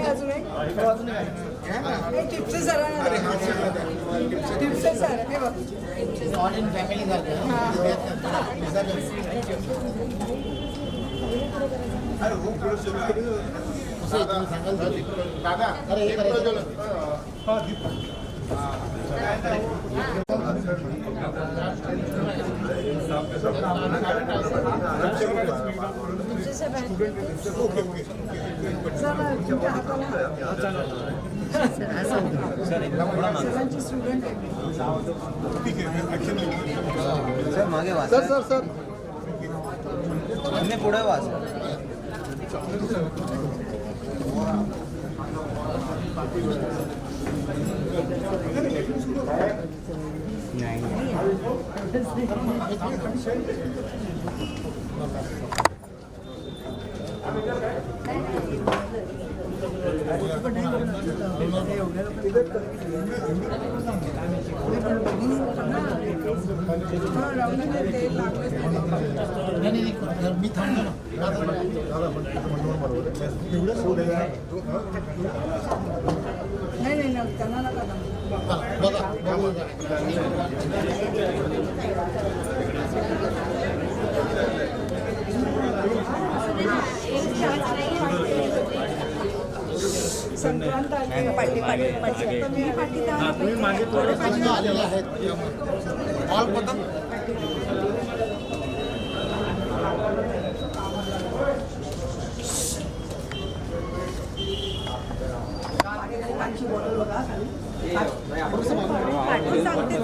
आहे अजून एक हे टिप्स. हा द्या. टिप्स सर हे बघ ऑल इन फॅमिली हो सुरू. दादा हे. हा, सर. ओके ओके सर, आहे सर मागे वाच सर सर सर तुम्ही पुढे वाच नाही. नाही नाही नाही, मी थांबलो नाही नाही त्यांना नका दाखवू. बघा बघा संक्रांत आली. पाठी पाठी पाठी. तुम्ही पाठी. आलेले आहेत. ऑल सांगते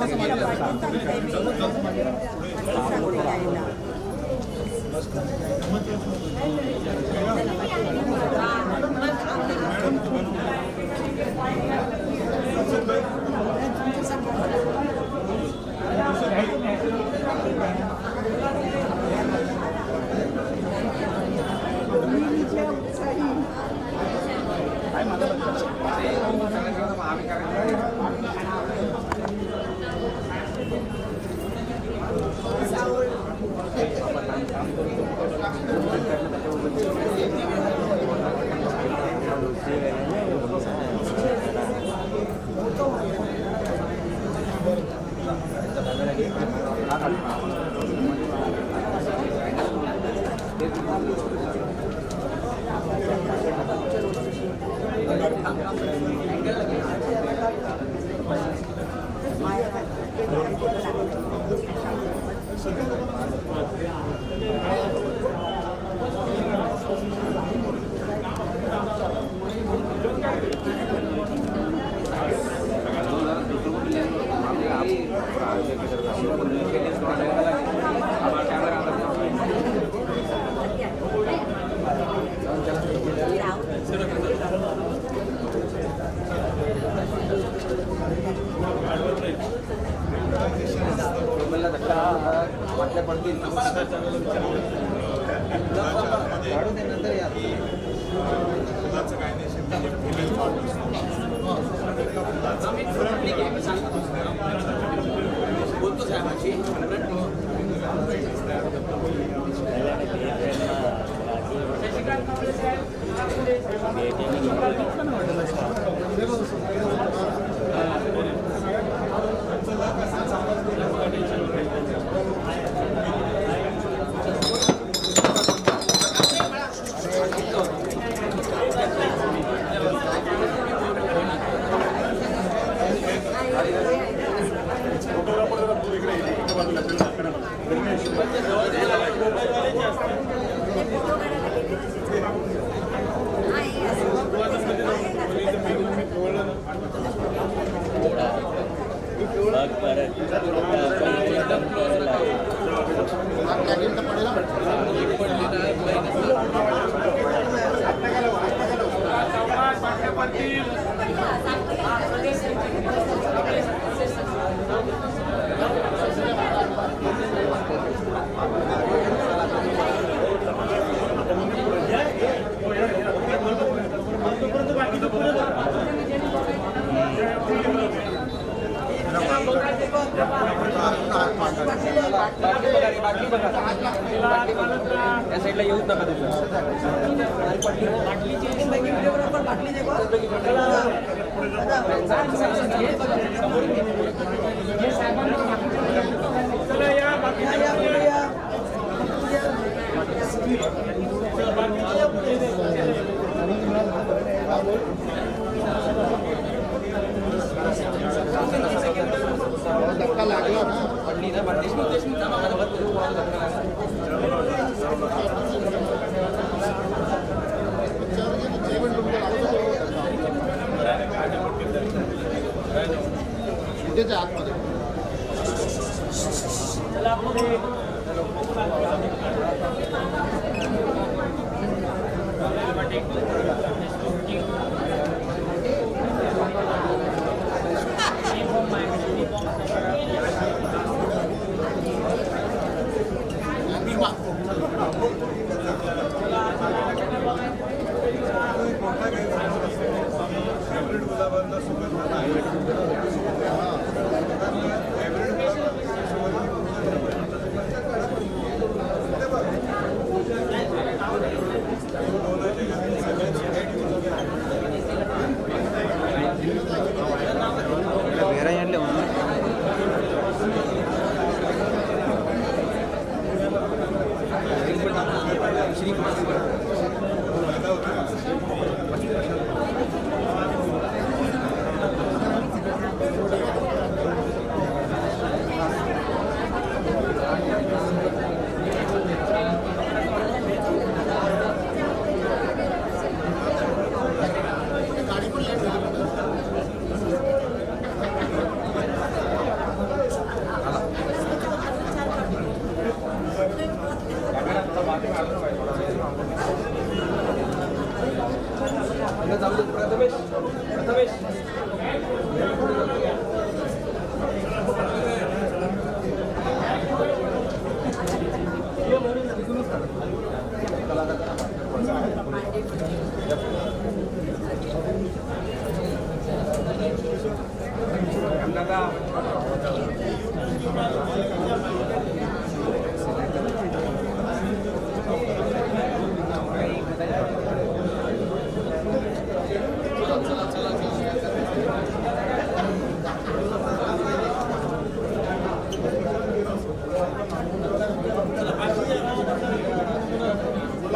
तसं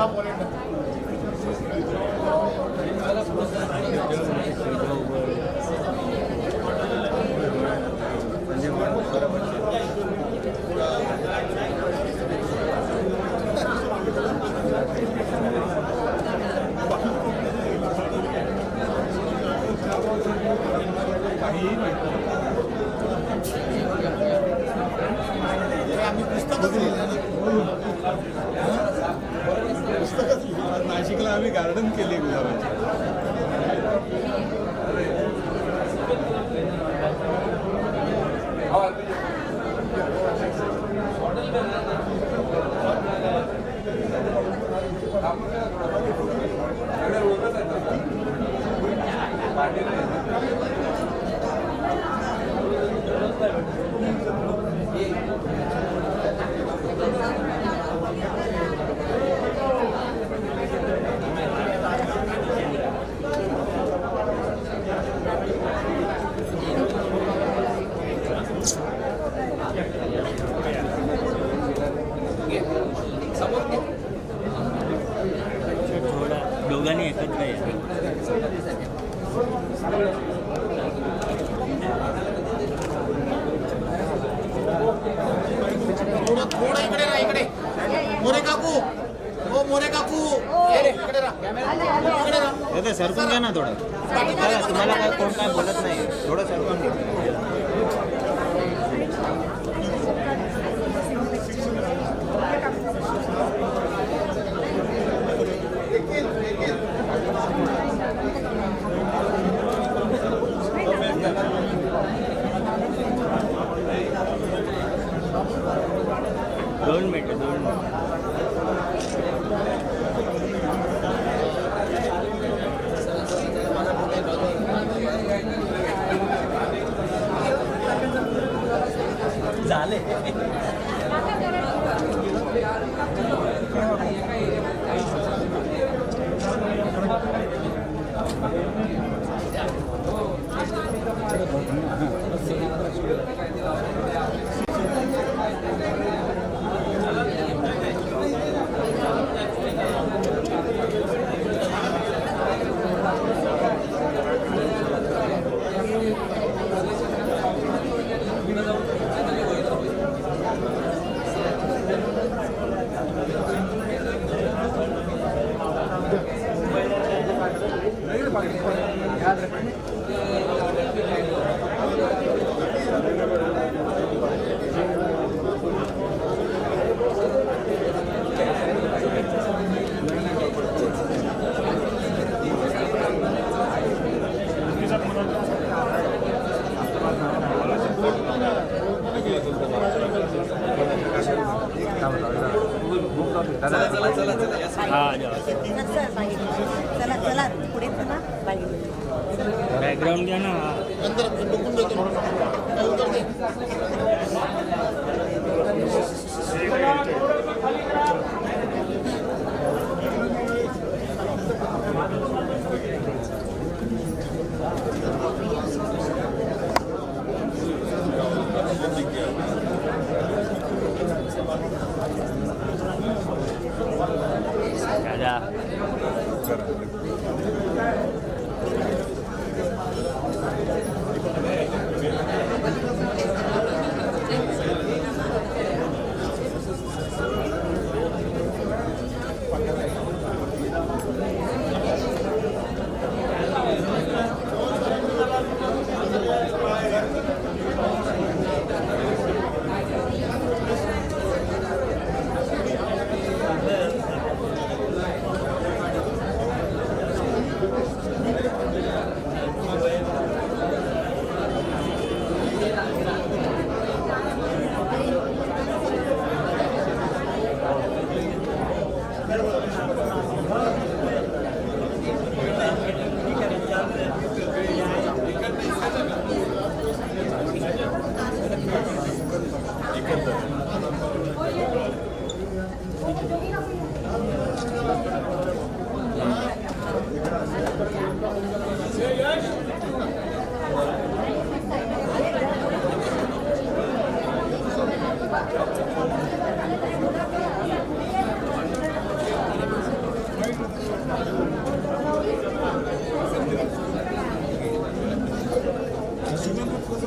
आम्ही அதோட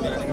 Yeah.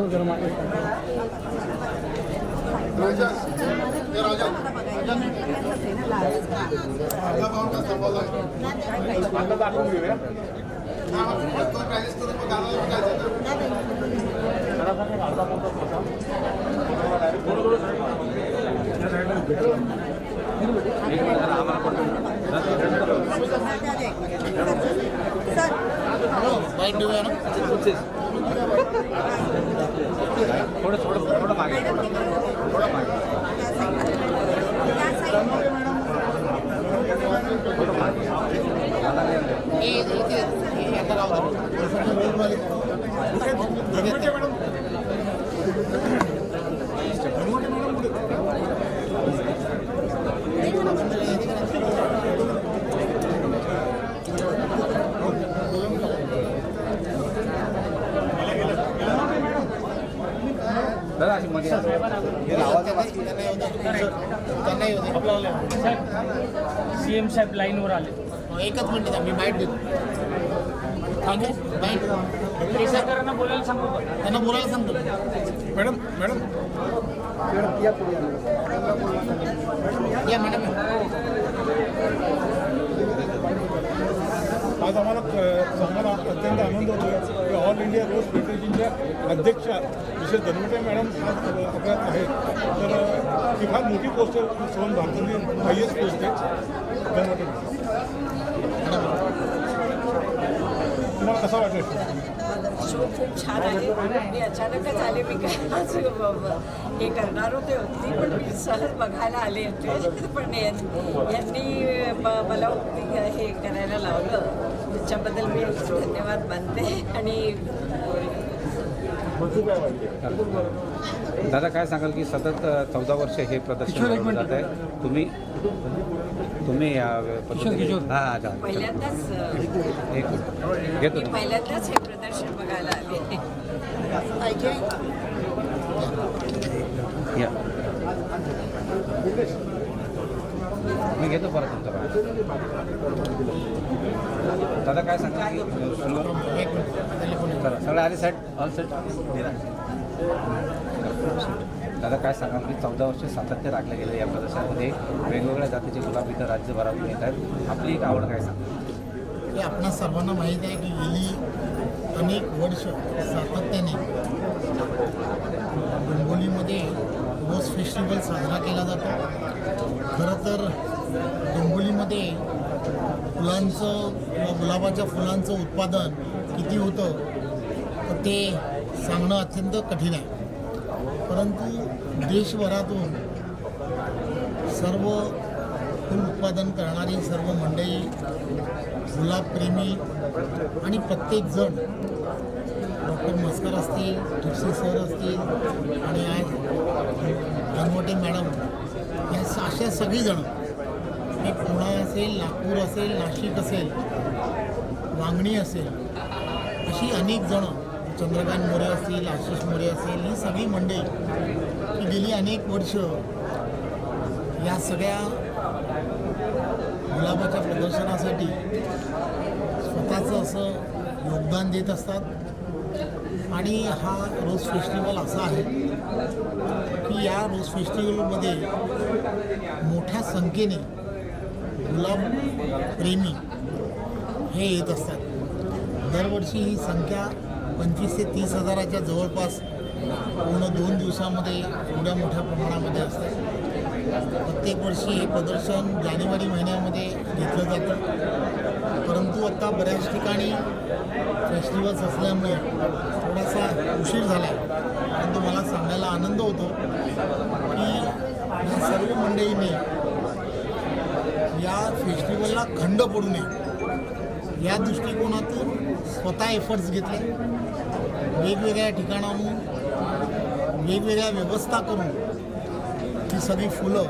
masuk ke Thank you. एकच मिनिट द्या, मी बाईट देतो. थांबू बाईट बोलायला त्यांना बोलायला सांगतो. Madam madam. या मॅडम. आज आम्हाला सांगायला अत्यंत आनंद होतोय. की ऑल इंडिया रोज फेडरेशनच्या अध्यक्षा विशेष धनवटे मॅडम आपल्यात आहेत तर ही फार मोठी पोस्ट आहे. सोन भारतातील हायएस्ट पोस्ट आहे. धनवटे मॅडम. कसा वाटेल शो खूप छान आहे. मी अचानकच आले मी काय आज हे करणार होते होती पण मी सहज बघायला आले होते. पण यांनी मला हे करायला लावलं. त्याच्याबद्दल मी धन्यवाद मानते. आणि दादा काय सांगाल की सतत चौदा वर्ष हे प्रदर्शन जात आहे तुम्ही तुम्ही या हां हां. पहिल्यांदाच घेतो मी तुम्ही. पहिल्यांदाच हे प्रदर्शन बघायला आले. या. मी घेतो परत तुमचा. दादा काय सांगाल की सुरू चला सगळे आले सेट ऑल सेट दादा काय सांगाल? की चौदा वर्ष सातत्य राखलं गेलं या प्रदर्शनामध्ये वेगवेगळ्या जातीचे गुलाब इथं राज्यभरातून येत आहेत आपली एक आवड काय सांगा हे आपणा सर्वांना माहीत आहे की गेली अनेक वर्ष सातत्याने डोंबोलीमध्ये रोज फेस्टिवल साजरा केला जातो. खरं तर डोंबोलीमध्ये फुलांचं किंवा गुलाबाच्या फुलांचं उत्पादन किती होतं तर ते सांगणं अत्यंत कठीण आहे. परंतु देशभरातून सर्व फूल उत्पादन करणारी सर्व मंडळी गुलाबप्रेमी आणि प्रत्येकजण डॉक्टर मस्कर असतील तुळशी सर असतील आणि आज धनवटे मॅडम या अशा सगळीजणं हे पुणे असेल नागपूर असेल नाशिक असेल वांगणी असेल अशी अनेक जणं चंद्रकांत मोरे असतील आशिष मोरे असेल ही सगळी मंडळी गेली अनेक वर्ष या सगळ्या गुलाबाच्या प्रदर्शनासाठी स्वतःचं असं योगदान देत असतात. आणि हा रोज फेस्टिवल असा आहे की या रोज फेस्टिवलमध्ये मोठ्या संख्येने गुलाब प्रेमी हे येत असतात. दरवर्षी ही संख्या पंचवीस ते तीस हजाराच्या जवळपास पूर्ण दोन दिवसामध्ये एवढ्या मोठ्या प्रमाणामध्ये असते प्रत्येक वर्षी हे प्रदर्शन जानेवारी महिन्यामध्ये घेतलं जातं. परंतु आत्ता बऱ्याच ठिकाणी फेस्टिवल्स असल्यामुळे थोडासा उशीर झाला आहे परंतु मला सांगायला आनंद होतो की या सर्व मंडळींनी या फेस्टिवलला खंड पडू नये. या दृष्टिकोनातून स्वतः एफर्ट्स घेतले. वेगवेगळ्या ठिकाणाहून वेगवेगळ्या व्यवस्था करून ही सगळी फुलं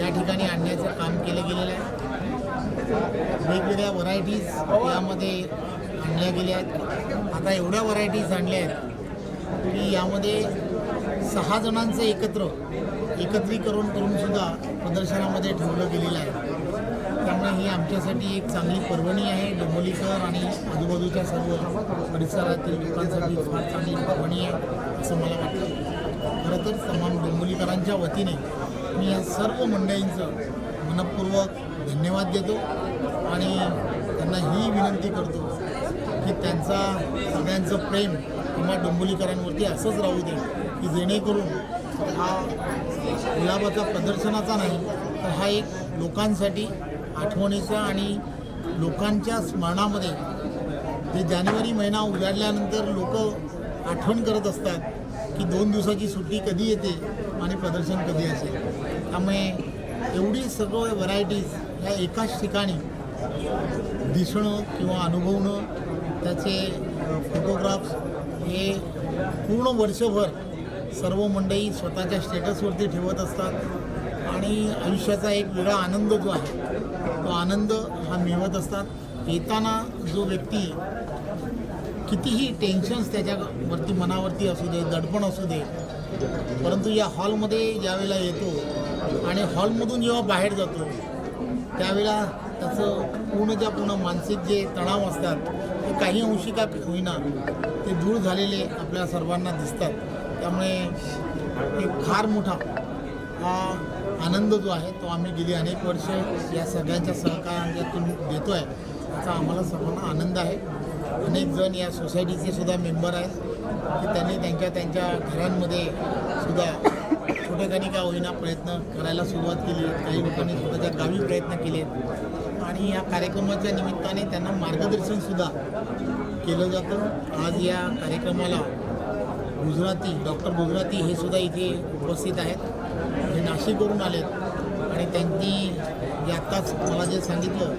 या ठिकाणी आणण्याचं काम केलं गेलेलं आहे. वेगवेगळ्या व्हरायटीज यामध्ये आणल्या गेल्या आहेत. आता एवढ्या व्हरायटीज आणल्या आहेत की यामध्ये सहा जणांचं एकत्र एकत्रीकरण करून सुद्धा प्रदर्शनामध्ये ठेवलं गेलेलं आहे. त्यामुळे ही आमच्यासाठी एक चांगली पर्वणी आहे. डोंबोलीकर आणि आजूबाजूच्या सर्व परिसरातील लोकांसाठी फार चांगली पर्वणी आहे असं मला वाटतं. खरं तर तमाम डोंबोलीकरांच्या वतीने मी या सर्व मंडळींचं मनपूर्वक धन्यवाद देतो आणि त्यांना ही विनंती करतो की त्यांचा सगळ्यांचं प्रेम किंवा डोंबोलीकरांवरती असंच राहू दे की जेणेकरून हा गुलाबाचा प्रदर्शनाचा नाही तर हा एक लोकांसाठी आठवणीचा आणि लोकांच्या स्मरणामध्ये जे जानेवारी महिना उजाडल्यानंतर लोक आठवण करत असतात की दोन दिवसाची सुट्टी कधी येते आणि प्रदर्शन कधी असेल. त्यामुळे एवढी सगळं व्हरायटीज ह्या एकाच ठिकाणी दिसणं किंवा अनुभवणं त्याचे फोटोग्राफ्स हे पूर्ण वर्षभर सर्व मंडळी स्वतःच्या स्टेटसवरती ठेवत असतात आणि आयुष्याचा एक वेगळा आनंद जो आहे तो आनंद हा मिळवत असतात. येताना जो व्यक्ती कितीही टेन्शन्स त्याच्यावरती मनावरती असू दे दडपण असू दे परंतु या हॉलमध्ये ज्यावेळेला येतो आणि हॉलमधून जेव्हा बाहेर जातो त्यावेळेला त्याचं पूर्णच्या पूर्ण मानसिक जे तणाव असतात ते काही अंशी का होईना ते दूर झालेले आपल्या सर्वांना दिसतात. त्यामुळे एक फार मोठा हा आनंद जो आहे तो आम्ही गेली अनेक वर्ष या सगळ्यांच्या सहकार्यातून देतो आहे त्याचा आम्हाला सर्वांना आनंद आहे. अनेक जण या सोसायटीचे सुद्धा मेंबर आहेत. की त्यांनी त्यांच्या त्यांच्या घरांमध्ये सुद्धा छोटेखानी का होईना प्रयत्न करायला सुरुवात केली काही लोकांनी स्वतःच्या गावी प्रयत्न केले आहेत. आणि या कार्यक्रमाच्या निमित्ताने त्यांना मार्गदर्शनसुद्धा केलं जातं. आज या कार्यक्रमाला गुजराती डॉक्टर गुजराती हे सुद्धा इथे उपस्थित आहेत. हे नाशिकवरून आलेत. आणि त्यांनी जे आत्ताच मला जे सांगितलं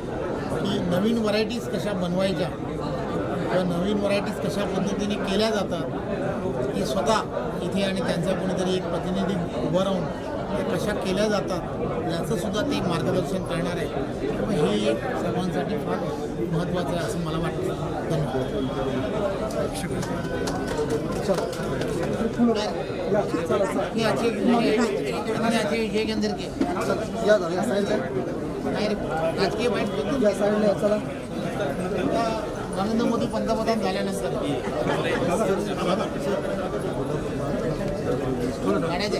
की नवीन व्हरायटीज कशा बनवायच्या किंवा नवीन व्हरायटीज कशा पद्धतीने केल्या जातात ते स्वतः इथे आणि त्यांचा कोणीतरी एक प्रतिनिधी उभं राहून कशा केल्या जातात याचं सुद्धा ते मार्गदर्शन करणार आहे. हे एक सर्वांसाठी फार महत्त्वाचं आहे असं मला वाटतं. धन्यवाद. नरेंद्र मोदी पंतप्रधान झाल्यानंतर गाड्याचे,